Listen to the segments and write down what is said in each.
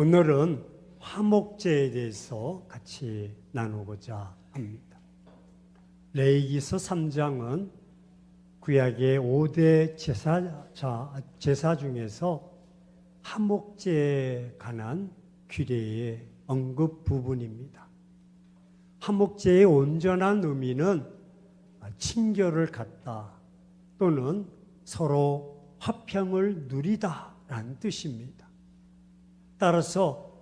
오늘은 화목제에 대해서 같이 나누고자 합니다. 레이기서 3장은 구약의 5대 제사, 제사 중에서 화목제에 관한 규례의 언급 부분입니다. 화목제의 온전한 의미는 친교를 갖다 또는 서로 화평을 누리다라는 뜻입니다. 따라서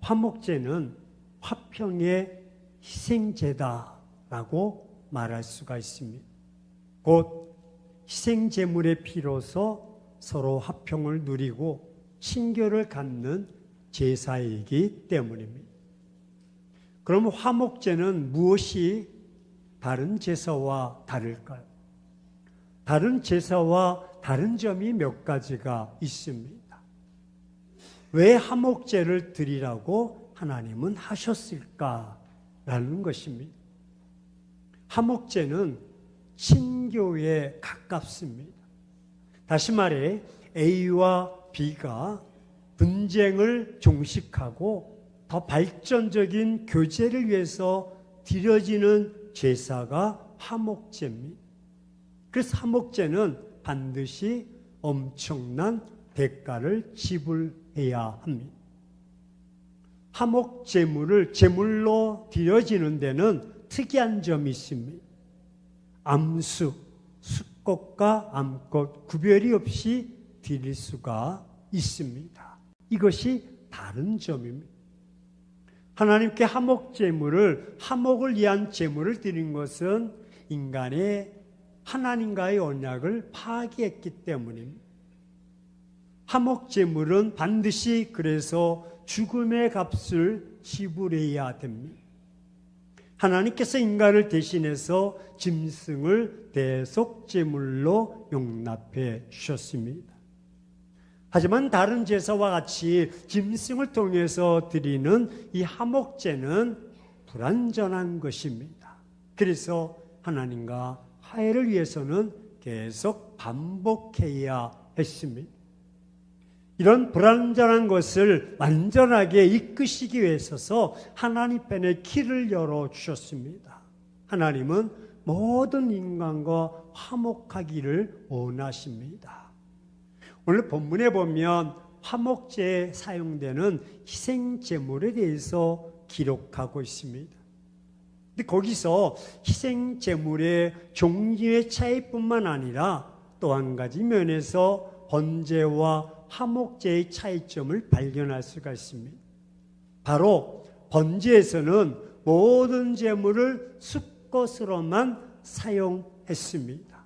화목제는 화평의 희생제다라고 말할 수가 있습니다. 곧 희생제물의 피로서 서로 화평을 누리고 친교를 갖는 제사이기 때문입니다. 그럼 화목제는 무엇이 다른 제사와 다를까요? 다른 제사와 다른 점이 몇 가지가 있습니다. 왜 화목제를 드리라고 하나님은 하셨을까라는 것입니다. 화목제는 친교에 가깝습니다. 다시 말해 A와 B가 분쟁을 종식하고 더 발전적인 교제를 위해서 드려지는 제사가 화목제입니다. 그래서 화목제는 반드시 엄청난 대가를 지불 해야 합니다. 화목 제물을 제물로 드려지는 데는 특이한 점이 있습니다. 암수, 수꽃과 암꽃 구별이 없이 드릴 수가 있습니다. 이것이 다른 점입니다. 하나님께 화목 제물을 화목을 위한 제물을 드린 것은 인간의 하나님과의 언약을 파기했기 때문입니다. 화목 제물은 반드시 그래서 죽음의 값을 지불해야 됩니다. 하나님께서 인간을 대신해서 짐승을 대속 제물로 용납해 주셨습니다. 하지만 다른 제사와 같이 짐승을 통해서 드리는 이 화목제는 불완전한 것입니다. 그래서 하나님과 화해를 위해서는 계속 반복해야 했습니다. 이런 불완전한 것을 완전하게 이끄시기 위해서 하나님 편에 길을 열어 주셨습니다. 하나님은 모든 인간과 화목하기를 원하십니다. 오늘 본문에 보면 화목제에 사용되는 희생 제물에 대해서 기록하고 있습니다. 근데 거기서 희생 제물의 종류의 차이뿐만 아니라 또 한 가지 면에서 번제와 화목제의 차이점을 발견할 수가 있습니다. 바로 번제에서는 모든 제물을 수것으로만 사용했습니다.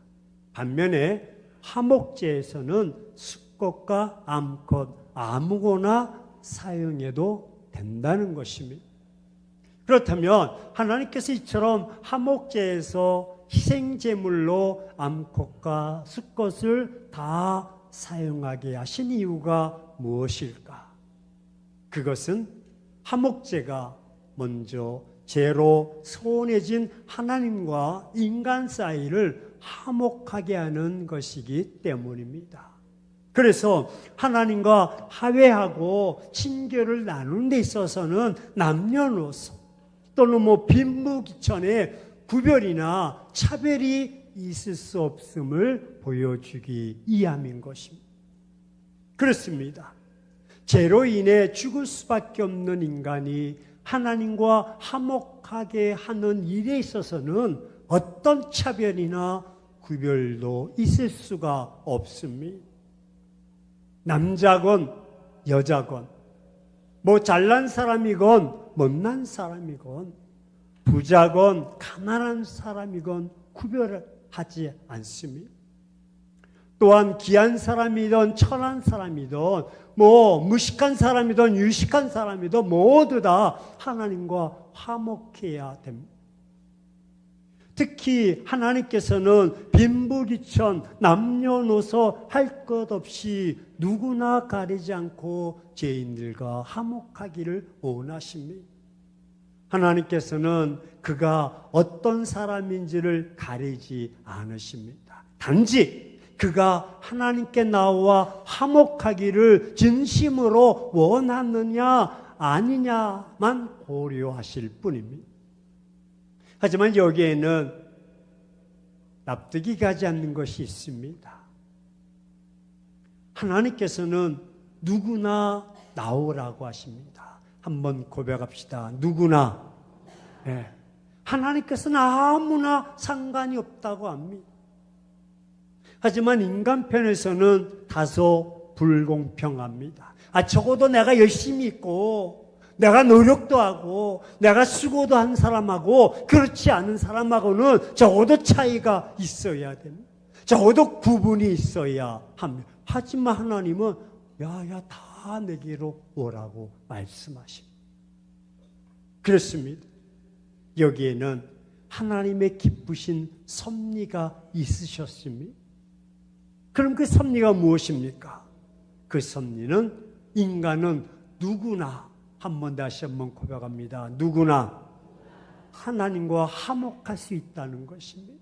반면에 화목제에서는 수꽃과 암꽃 아무거나 사용해도 된다는 것입니다. 그렇다면 하나님께서 이처럼 화목제에서 희생제물로 암꽃과 수꽃을 다 사용하게 하신 이유가 무엇일까? 그것은 화목제가 먼저 죄로 소원해진 하나님과 인간 사이를 화목하게 하는 것이기 때문입니다. 그래서 하나님과 화해하고 친교를 나누는 데 있어서는 남녀노소 또는 뭐 빈부기천의 구별이나 차별이 있을 수 없음을 보여주기 위함인 것입니다. 그렇습니다. 죄로 인해 죽을 수밖에 없는 인간이 하나님과 화목하게 하는 일에 있어서는 어떤 차별이나 구별도 있을 수가 없습니다. 남자건 여자건 뭐 잘난 사람이건 못난 사람이건 부자건 가난한 사람이건 구별을 하지 않습니다. 또한 귀한 사람이든 천한 사람이든 뭐 무식한 사람이든 유식한 사람이든 모두 다 하나님과 화목해야 됩니다. 특히 하나님께서는 빈부귀천 남녀노소 할 것 없이 누구나 가리지 않고 죄인들과 화목하기를 원하십니다. 하나님께서는 그가 어떤 사람인지를 가리지 않으십니다. 단지 그가 하나님께 나와 화목하기를 진심으로 원하느냐 아니냐만 고려하실 뿐입니다. 하지만 여기에는 납득이 가지 않는 것이 있습니다. 하나님께서는 누구나 나오라고 하십니다. 한번 고백합시다. 누구나. 네. 하나님께서는 아무나 상관이 없다고 합니다. 하지만 인간 편에서는 다소 불공평합니다. 아, 적어도 내가 열심히 있고, 내가 노력도 하고, 내가 수고도 한 사람하고, 그렇지 않은 사람하고는 적어도 차이가 있어야 됩니다. 적어도 구분이 있어야 합니다. 하지만 하나님은, 야, 야, 다 내게로 오라고 말씀하십니다. 그렇습니다. 여기에는 하나님의 기쁘신 섭리가 있으셨습니다. 그럼 그 섭리가 무엇입니까? 그 섭리는 인간은 누구나 한 번 다시 한 번 고백합니다. 누구나 하나님과 화목할 수 있다는 것입니다.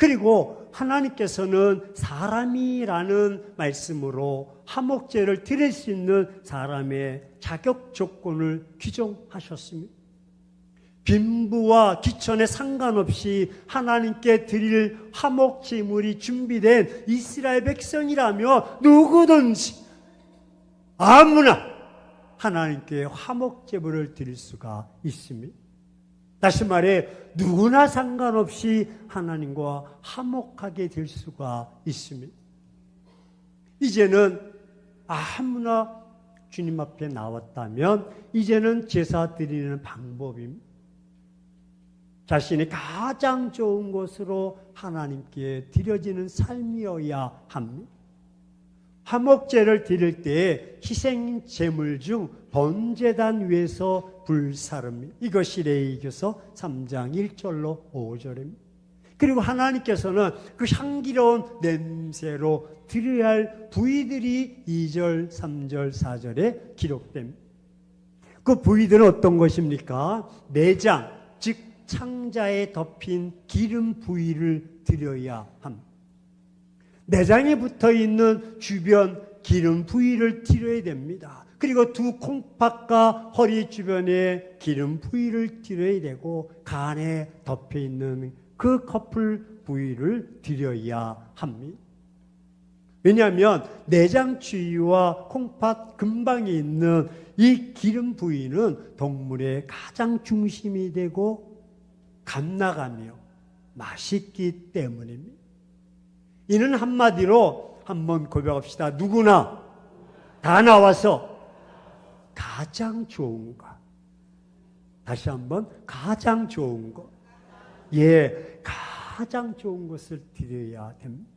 그리고 하나님께서는 사람이라는 말씀으로 화목제를 드릴 수 있는 사람의 자격 조건을 규정하셨습니다. 빈부와 기천에 상관없이 하나님께 드릴 화목 제물이 준비된 이스라엘 백성이라며 누구든지 아무나 하나님께 화목 제물을 드릴 수가 있습니다. 다시 말해 누구나 상관없이 하나님과 화목하게 될 수가 있습니다. 이제는 아무나 주님 앞에 나왔다면 이제는 제사 드리는 방법입니다. 자신이 가장 좋은 것으로 하나님께 드려지는 삶이어야 합니다. 화목제를 드릴 때 희생 제물 중 번제단 위에서 불사릅니다. 이것이 레이기서 3장 1절로 5절입니다. 그리고 하나님께서는 그 향기로운 냄새로 드려야 할 부위들이 2절, 3절, 4절에 기록됩니다. 그 부위들은 어떤 것입니까? 내장, 즉 창자에 덮인 기름 부위를 드려야 합니다. 내장에 붙어 있는 주변 기름 부위를 드려야 됩니다. 그리고 두 콩팥과 허리 주변에 기름 부위를 드려야 되고 간에 덮여 있는 그 커플 부위를 드려야 합니다. 왜냐하면 내장 주위와 콩팥 근방에 있는 이 기름 부위는 동물의 가장 중심이 되고 감나가며 맛있기 때문입니다. 이는 한마디로 한번 고백합시다. 누구나 다 나와서 가장 좋은 것. 다시 한번 가장 좋은 것. 예, 가장 좋은 것을 드려야 됩니다.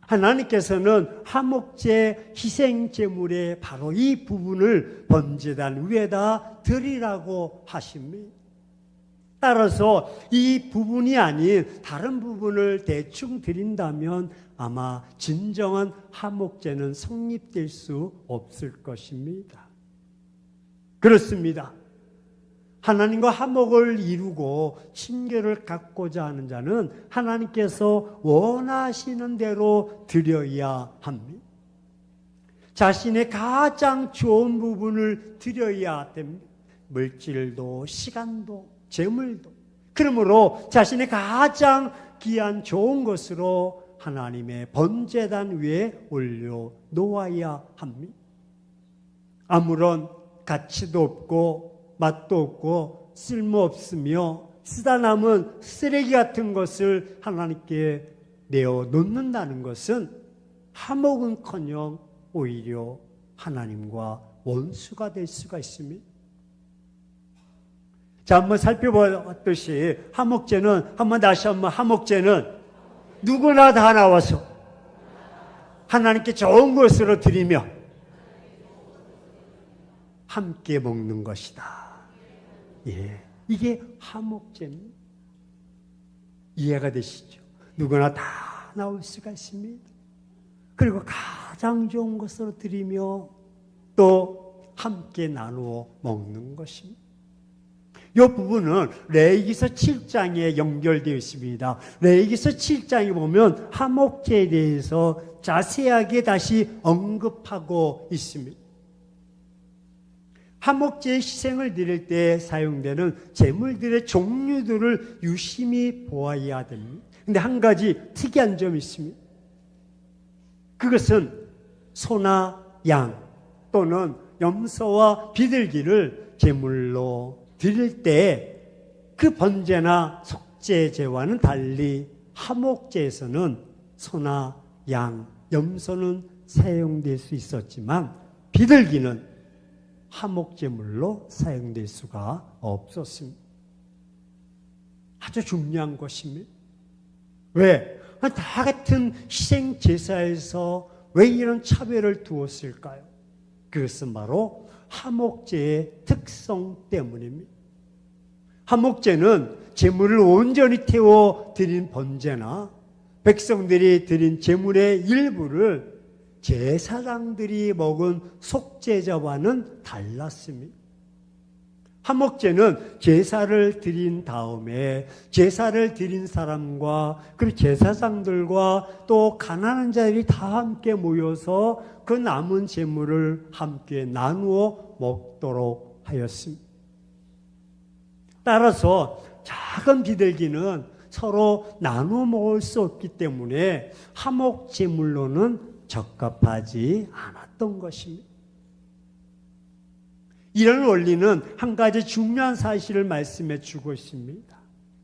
하나님께서는 화목제 희생 제물의 바로 이 부분을 번제단 위에다 드리라고 하십니다. 따라서 이 부분이 아닌 다른 부분을 대충 드린다면 아마 진정한 화목제는 성립될 수 없을 것입니다. 그렇습니다. 하나님과 화목을 이루고 친교를 갖고자 하는 자는 하나님께서 원하시는 대로 드려야 합니다. 자신의 가장 좋은 부분을 드려야 됩니다. 물질도 시간도 재물도. 그러므로 자신의 가장 귀한 좋은 것으로 하나님의 번제단 위에 올려 놓아야 합니다. 아무런 가치도 없고 맛도 없고 쓸모 없으며 쓰다 남은 쓰레기 같은 것을 하나님께 내어 놓는다는 것은 화목은커녕 오히려 하나님과 원수가 될 수가 있습니다. 자, 한번 살펴보았듯이 화목제는 한번 다시 한번 화목제는 누구나 다 나와서 하나님께 좋은 것으로 드리며 함께 먹는 것이다. 예. 이게 화목제입니다. 이해가 되시죠? 누구나 다 나올 수가 있습니다. 그리고 가장 좋은 것으로 드리며 또 함께 나누어 먹는 것입니다. 이 부분은 레이기서 7장에 연결되어 있습니다. 레이기서 7장에 보면 화목제에 대해서 자세하게 다시 언급하고 있습니다. 화목제의 희생을 드릴 때 사용되는 제물들의 종류들을 유심히 보아야 됩니다. 근데 한 가지 특이한 점이 있습니다. 그것은 소나 양 또는 염소와 비둘기를 제물로 드릴 때 그 번제나 속죄제와는 달리 화목제에서는 소나 양, 염소는 사용될 수 있었지만 비둘기는 화목제물로 사용될 수가 없었습니다. 아주 중요한 것입니다. 왜? 다 같은 희생 제사에서 왜 이런 차별을 두었을까요? 그것은 바로 화목제의 특성 때문입니다. 화목제는 제물을 온전히 태워 드린 번제나 백성들이 드린 제물의 일부를 제사장들이 먹은 속죄자와는 달랐습니다. 화목제는 제사를 드린 다음에 제사를 드린 사람과 그리고 제사장들과 또 가난한 자들이 다 함께 모여서 그 남은 제물을 함께 나누어 먹도록 하였습니다. 따라서 작은 비둘기는 서로 나누어 먹을 수 없기 때문에 화목 제물로는 적합하지 않았던 것입니다. 이런 원리는 한 가지 중요한 사실을 말씀해 주고 있습니다.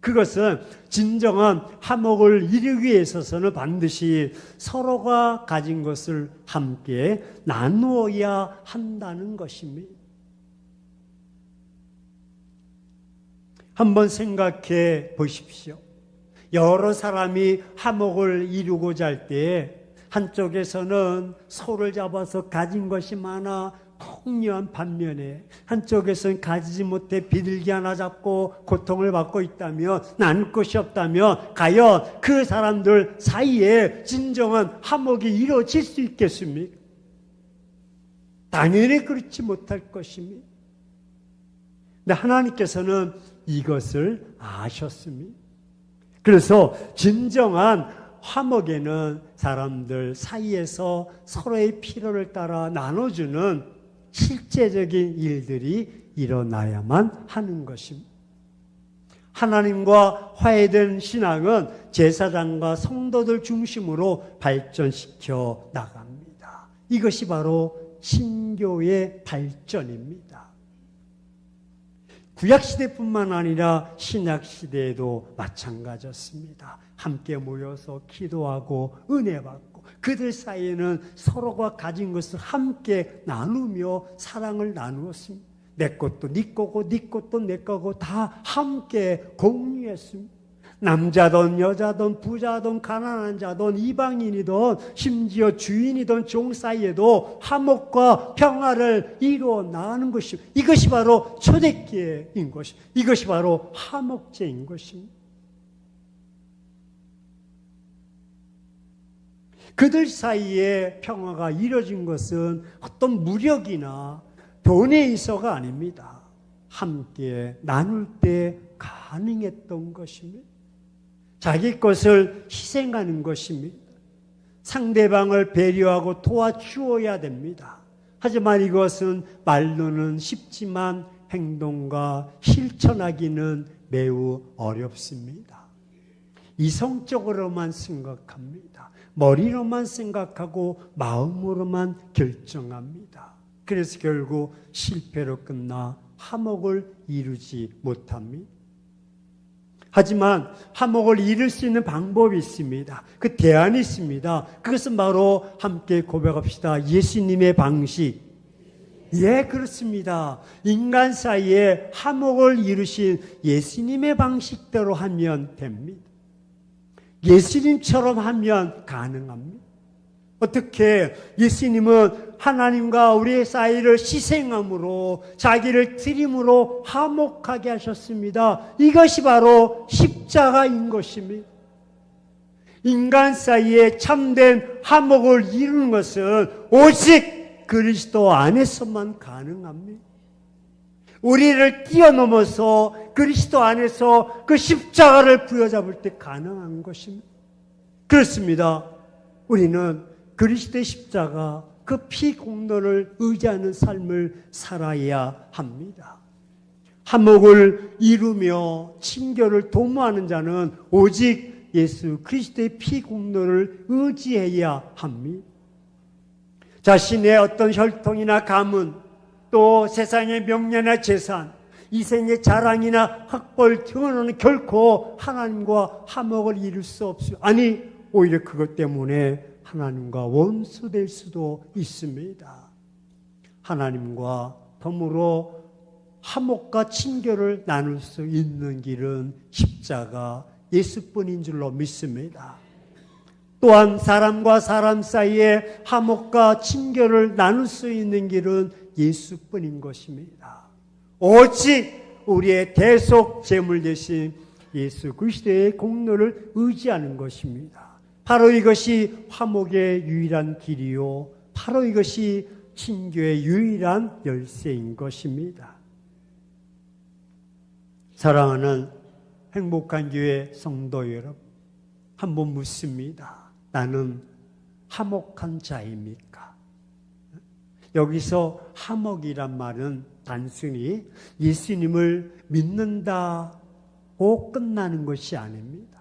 그것은 진정한 화목을 이루기 위해 있어서는 반드시 서로가 가진 것을 함께 나누어야 한다는 것입니다. 한번 생각해 보십시오. 여러 사람이 화목을 이루고자 할 때 한쪽에서는 소를 잡아서 가진 것이 많아 풍요한 반면에 한쪽에서는 가지지 못해 비둘기 하나 잡고 고통을 받고 있다면 나눌 것이 없다면 과연 그 사람들 사이에 진정한 화목이 이루어질 수 있겠습니까? 당연히 그렇지 못할 것입니다. 근데 하나님께서는 이것을 아셨습니다. 그래서 진정한 화목에는 사람들 사이에서 서로의 필요를 따라 나눠주는 실제적인 일들이 일어나야만 하는 것입니다. 하나님과 화해된 신앙은 제사장과 성도들 중심으로 발전시켜 나갑니다. 이것이 바로 신교의 발전입니다. 구약시대뿐만 아니라 신약시대에도 마찬가지였습니다. 함께 모여서 기도하고 은혜 받고 그들 사이에는 서로가 가진 것을 함께 나누며 사랑을 나누었습니다. 내 것도 네 거고 네 것도 내 거고 다 함께 공유했습니다. 남자든 여자든 부자든 가난한 자든 이방인이든 심지어 주인이든 종 사이에도 화목과 평화를 이루어 나가는 것이 이것이 바로 초대기인 것이 이것이 바로 화목제인 것입니다. 그들 사이에 평화가 이뤄진 것은 어떤 무력이나 돈에 있어가 아닙니다. 함께 나눌 때 가능했던 것입니다. 자기 것을 희생하는 것입니다. 상대방을 배려하고 도와주어야 됩니다. 하지만 이것은 말로는 쉽지만 행동과 실천하기는 매우 어렵습니다. 이성적으로만 생각합니다. 머리로만 생각하고 마음으로만 결정합니다. 그래서 결국 실패로 끝나 화목을 이루지 못합니다. 하지만 화목을 이룰 수 있는 방법이 있습니다. 그 대안이 있습니다. 그것은 바로 함께 고백합시다. 예수님의 방식. 예, 그렇습니다. 인간 사이에 화목을 이루신 예수님의 방식대로 하면 됩니다. 예수님처럼 하면 가능합니다. 어떻게 예수님은 하나님과 우리의 사이를 희생함으로 자기를 드림으로 화목하게 하셨습니다. 이것이 바로 십자가인 것입니다. 인간 사이에 참된 화목을 이루는 것은 오직 그리스도 안에서만 가능합니다. 우리를 뛰어넘어서 그리스도 안에서 그 십자가를 부여잡을 때 가능한 것입니다. 그렇습니다. 우리는 그리스도의 십자가 그 피 공로를 의지하는 삶을 살아야 합니다. 한목을 이루며 친교를 도모하는 자는 오직 예수 그리스도의 피 공로를 의지해야 합니다. 자신의 어떤 혈통이나 가문, 또 세상의 명예나 재산, 이생의 자랑이나 학벌 등은 결코 하나님과 화목을 이룰 수 없어요. 아니, 오히려 그것 때문에 하나님과 원수될 수도 있습니다. 하나님과 더불어 화목과 친교를 나눌 수 있는 길은 십자가 예수뿐인 줄로 믿습니다. 또한 사람과 사람 사이에 화목과 친교를 나눌 수 있는 길은 예수뿐인 것입니다. 오직 우리의 대속 제물 대신 예수 그리스도의 공로를 의지하는 것입니다. 바로 이것이 화목의 유일한 길이요. 바로 이것이 친교의 유일한 열쇠인 것입니다. 사랑하는 행복한 교회 성도 여러분, 한번 묻습니다. 나는 화목한 자입니까? 여기서 화목이란 말은 단순히 예수님을 믿는다고 끝나는 것이 아닙니다.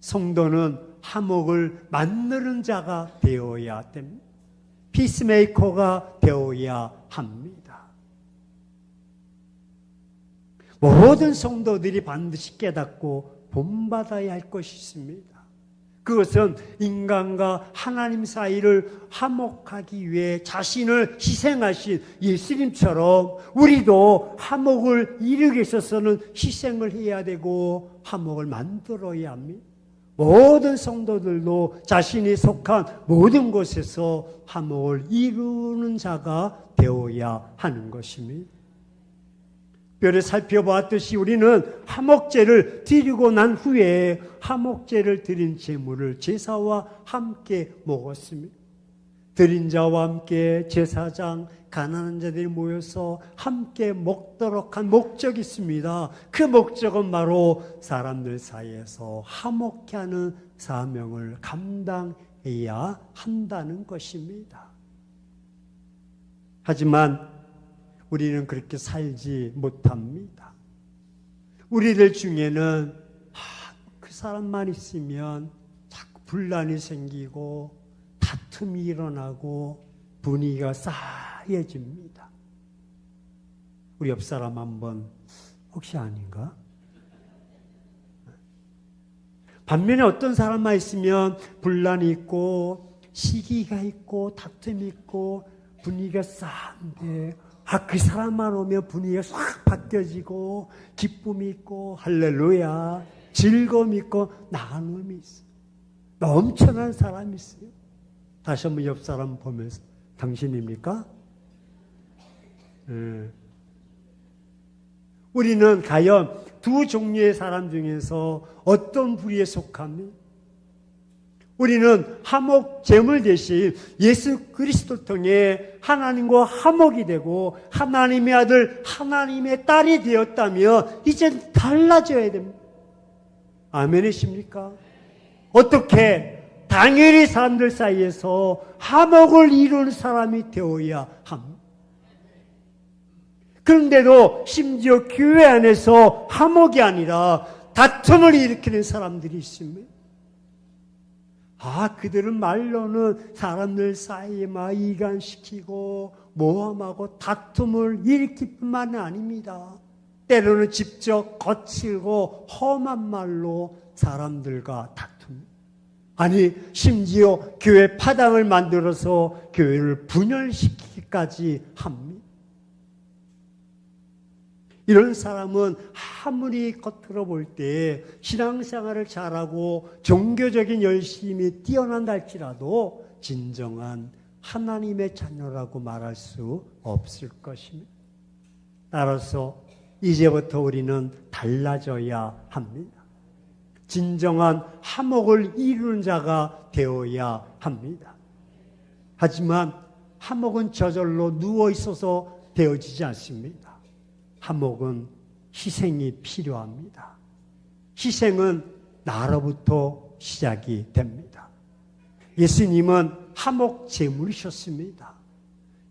성도는 화목을 만드는 자가 되어야 됩니다. 피스메이커가 되어야 합니다. 모든 성도들이 반드시 깨닫고 본받아야 할 것이 있습니다. 그것은 인간과 하나님 사이를 화목하기 위해 자신을 희생하신 예수님처럼 우리도 화목을 이루기 있어서는 희생을 해야 되고 화목을 만들어야 합니다. 모든 성도들도 자신이 속한 모든 곳에서 화목을 이루는 자가 되어야 하는 것입니다. 별을 살펴보았듯이 우리는 화목제를 드리고 난 후에 화목제를 드린 제물을 제사와 함께 먹었습니다. 드린 자와 함께 제사장, 가난한 자들이 모여서 함께 먹도록 한 목적이 있습니다. 그 목적은 바로 사람들 사이에서 화목케 하는 사명을 감당해야 한다는 것입니다. 하지만 우리는 그렇게 살지 못합니다. 우리들 중에는 아, 그 사람만 있으면 자꾸 분란이 생기고 다툼이 일어나고 분위기가 싸해집니다. 우리 옆 사람 한번 혹시 아닌가? 반면에 어떤 사람만 있으면 분란이 있고 시기가 있고 다툼이 있고 분위기가 싸한데 아, 그 사람만 오면 분위기가 싹 바뀌어지고 기쁨이 있고 할렐루야 즐거움이 있고 나눔이 있어. 넘쳐난 사람이 있어요. 다시 한번 옆 사람 보면서 당신입니까? 네. 우리는 과연 두 종류의 사람 중에서 어떤 부류에 속합니까? 우리는 화목 제물 대신 예수 그리스도 통해 하나님과 화목이 되고 하나님의 아들 하나님의 딸이 되었다면 이제 달라져야 됩니다. 아멘이십니까? 어떻게 당연히 사람들 사이에서 화목을 이루는 사람이 되어야 합니다. 그런데도 심지어 교회 안에서 화목이 아니라 다툼을 일으키는 사람들이 있습니다. 아, 그들은 말로는 사람들 사이에 막 이간시키고 모함하고 다툼을 일으킬 뿐만 아닙니다. 때로는 직접 거칠고 험한 말로 사람들과 다툼. 아니, 심지어 교회 파당을 만들어서 교회를 분열시키기까지 합니다. 이런 사람은 아무리 겉으로 볼 때 신앙생활을 잘하고 종교적인 열심이 뛰어난다 할지라도 진정한 하나님의 자녀라고 말할 수 없을 것입니다. 따라서 이제부터 우리는 달라져야 합니다. 진정한 화목을 이루는 자가 되어야 합니다. 하지만 화목은 저절로 누워 있어서 되어지지 않습니다. 화목은 희생이 필요합니다. 희생은 나로부터 시작이 됩니다. 예수님은 화목 제물이셨습니다.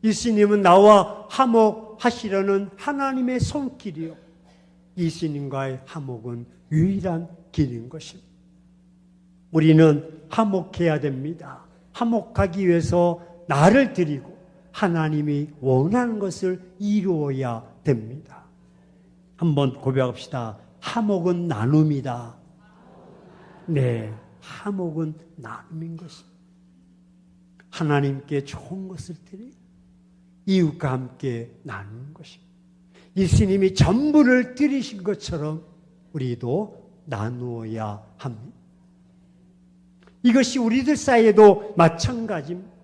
예수님은 나와 화목하시려는 하나님의 손길이요. 예수님과의 화목은 유일한 길인 것입니다. 우리는 화목해야 됩니다. 화목하기 위해서 나를 드리고 하나님이 원하는 것을 이루어야 됩니다. 한번 고백합시다. 화목은 나눔이다. 네, 화목은 나눔인 것입니다. 하나님께 좋은 것을 드리고 이웃과 함께 나누는 것입니다. 예수님이 전부를 드리신 것처럼 우리도 나누어야 합니다. 이것이 우리들 사이에도 마찬가지입니다.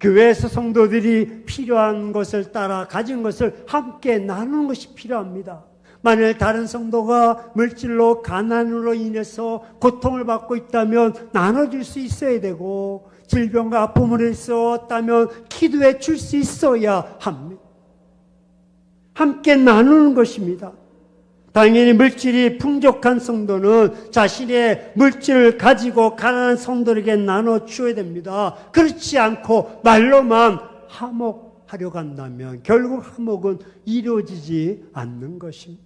교회에서 성도들이 필요한 것을 따라 가진 것을 함께 나누는 것이 필요합니다. 만일 다른 성도가 물질로 가난으로 인해서 고통을 받고 있다면 나눠줄 수 있어야 되고 질병과 아픔을 있었다면 기도해 줄 수 있어야 합니다. 함께 나누는 것입니다. 당연히 물질이 풍족한 성도는 자신의 물질을 가지고 가난한 성도에게 나눠 주어야 됩니다. 그렇지 않고 말로만 화목하려 간다면 결국 화목은 이루어지지 않는 것입니다.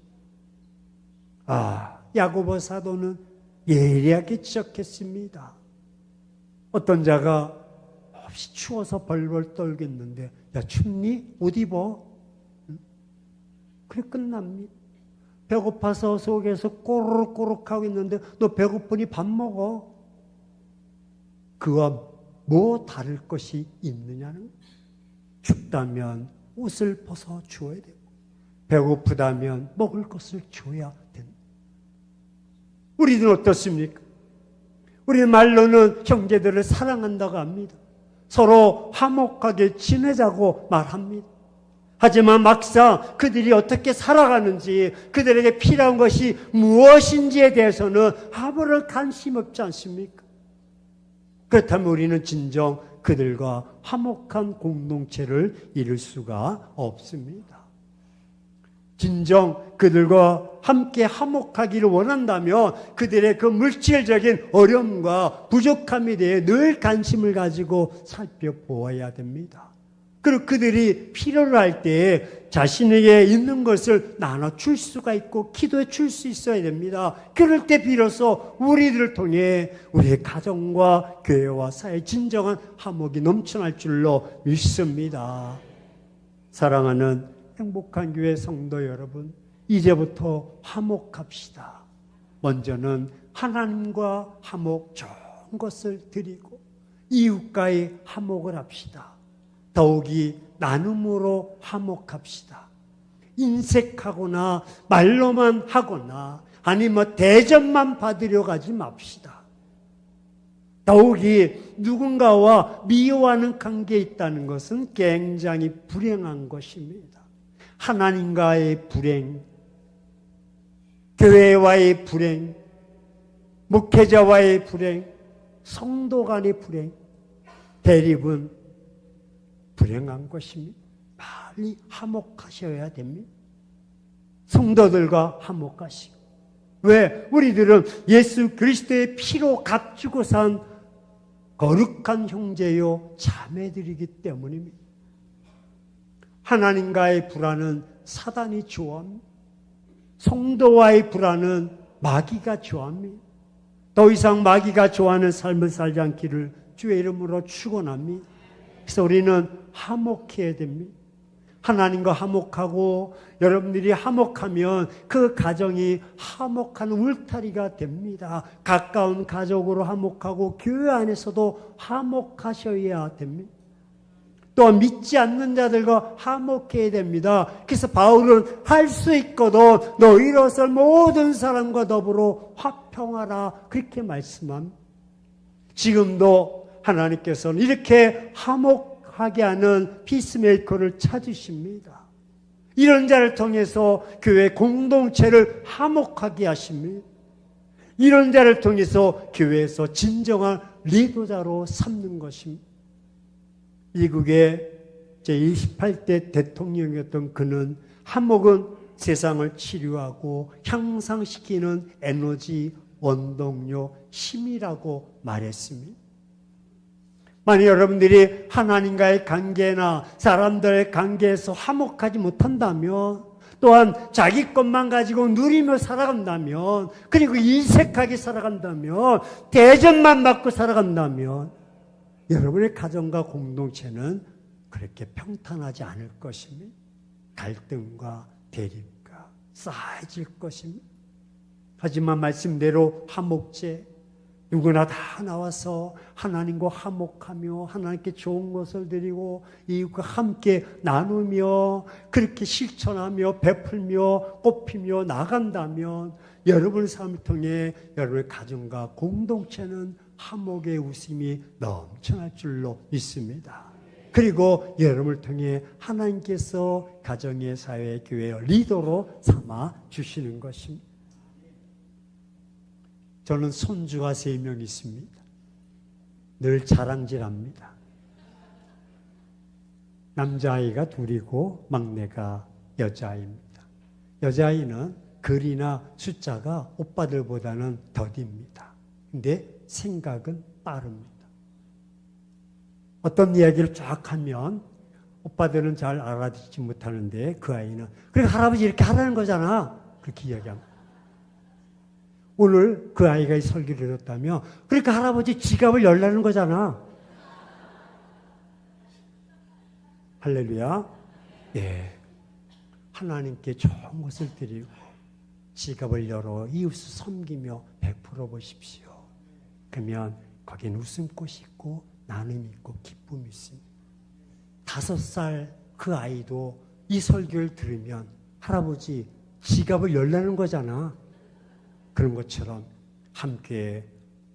아, 야고보 사도는 예리하게 지적했습니다. 어떤 자가 없이 추워서 벌벌 떨겠는데, 야, 춥니? 옷 입어? 그래 끝납니다. 배고파서 속에서 꼬르륵꼬르륵 하고 있는데 너 배고프니 밥 먹어. 그와 뭐 다를 것이 있느냐는 춥다면 옷을 벗어 주어야 되고 배고프다면 먹을 것을 줘야 된다. 우리는 어떻습니까? 우리 말로는 형제들을 사랑한다고 합니다. 서로 화목하게 지내자고 말합니다. 하지만 막상 그들이 어떻게 살아가는지 그들에게 필요한 것이 무엇인지에 대해서는 아무런 관심 없지 않습니까? 그렇다면 우리는 진정 그들과 화목한 공동체를 이룰 수가 없습니다. 진정 그들과 함께 화목하기를 원한다면 그들의 그 물질적인 어려움과 부족함에 대해 늘 관심을 가지고 살펴보아야 됩니다. 그리고 그들이 필요로 할때 자신에게 있는 것을 나눠줄 수가 있고 기도해 줄 수 있어야 됩니다. 그럴 때 비로소 우리들을 통해 우리의 가정과 교회와 사회 진정한 화목이 넘쳐날 줄로 믿습니다. 사랑하는 행복한 교회 성도 여러분, 이제부터 화목합시다. 먼저는 하나님과 화목 좋은 것을 드리고 이웃과의 화목을 합시다. 더욱이 나눔으로 화목합시다. 인색하거나 말로만 하거나 아니면 뭐 대접만 받으려 가지 맙시다. 더욱이 누군가와 미워하는 관계에 있다는 것은 굉장히 불행한 것입니다. 하나님과의 불행, 교회와의 불행, 목회자와의 불행, 성도 간의 불행, 대립은 불행한 것입니다. 빨리 화목하셔야 됩니다. 성도들과 화목하시고. 왜? 우리들은 예수 그리스도의 피로 값주고 산 거룩한 형제요 자매들이기 때문입니다. 하나님과의 불안은 사단이 좋아합니다. 성도와의 불안은 마귀가 좋아합니다. 더 이상 마귀가 좋아하는 삶을 살지 않기를 주의 이름으로 축원합니다. 그래서 우리는 화목해야 됩니다. 하나님과 화목하고 여러분들이 화목하면 그 가정이 화목한 울타리가 됩니다. 가까운 가족으로 화목하고 교회 안에서도 화목하셔야 됩니다. 또 믿지 않는 자들과 화목해야 됩니다. 그래서 바울은 할 수 있거든 너희로서 모든 사람과 더불어 화평하라 그렇게 말씀함. 지금도 하나님께서는 이렇게 화목하게 하는 피스메이커를 찾으십니다. 이런 자를 통해서 교회 공동체를 화목하게 하십니다. 이런 자를 통해서 교회에서 진정한 리더자로 삼는 것입니다. 미국의 제28대 대통령이었던 그는 한목은 세상을 치료하고 향상시키는 에너지, 원동력, 힘이라고 말했습니다. 만약 여러분들이 하나님과의 관계나 사람들의 관계에서 화목하지 못한다면 또한 자기 것만 가지고 누리며 살아간다면 그리고 인색하게 살아간다면 대접만 받고 살아간다면 여러분의 가정과 공동체는 그렇게 평탄하지 않을 것입니다. 갈등과 대립과 쌓여질 것입니다. 하지만 말씀대로 화목제 누구나 다 나와서 하나님과 화목하며 하나님께 좋은 것을 드리고 이웃과 함께 나누며 그렇게 실천하며 베풀며 꽃피며 나간다면 여러분의 삶을 통해 여러분의 가정과 공동체는 화목의 웃음이 넘쳐날 줄로 믿습니다. 그리고 여러분을 통해 하나님께서 가정의 사회 교회 리더로 삼아 주시는 것입니다. 저는 손주가 세 명 있습니다. 늘 자랑질합니다. 남자아이가 둘이고 막내가 여자아이입니다. 여자아이는 글이나 숫자가 오빠들보다는 더딥니다. 근데 생각은 빠릅니다. 어떤 이야기를 쫙 하면 오빠들은 잘 알아듣지 못하는데 그 아이는 그래 할아버지 이렇게 하라는 거잖아. 그렇게 이야기합니다. 오늘 그 아이가 이 설교를 들었다며 그러니까 할아버지 지갑을 열라는 거잖아. 할렐루야. 예. 하나님께 좋은 것을 드리고 지갑을 열어 이웃을 섬기며 베풀어 보십시오. 그러면 거기는 웃음꽃이 있고 나눔이 있고 기쁨이 있습니다. 다섯 살 그 아이도 이 설교를 들으면 할아버지 지갑을 열라는 거잖아. 그런 것처럼 함께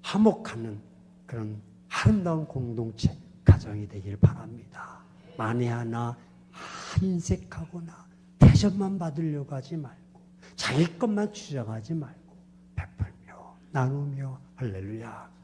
화목하는 그런 아름다운 공동체 가정이 되길 바랍니다. 만에 하나 인색하거나 대접만 받으려고 하지 말고 자기 것만 주장하지 말고 베풀며 나누며 할렐루야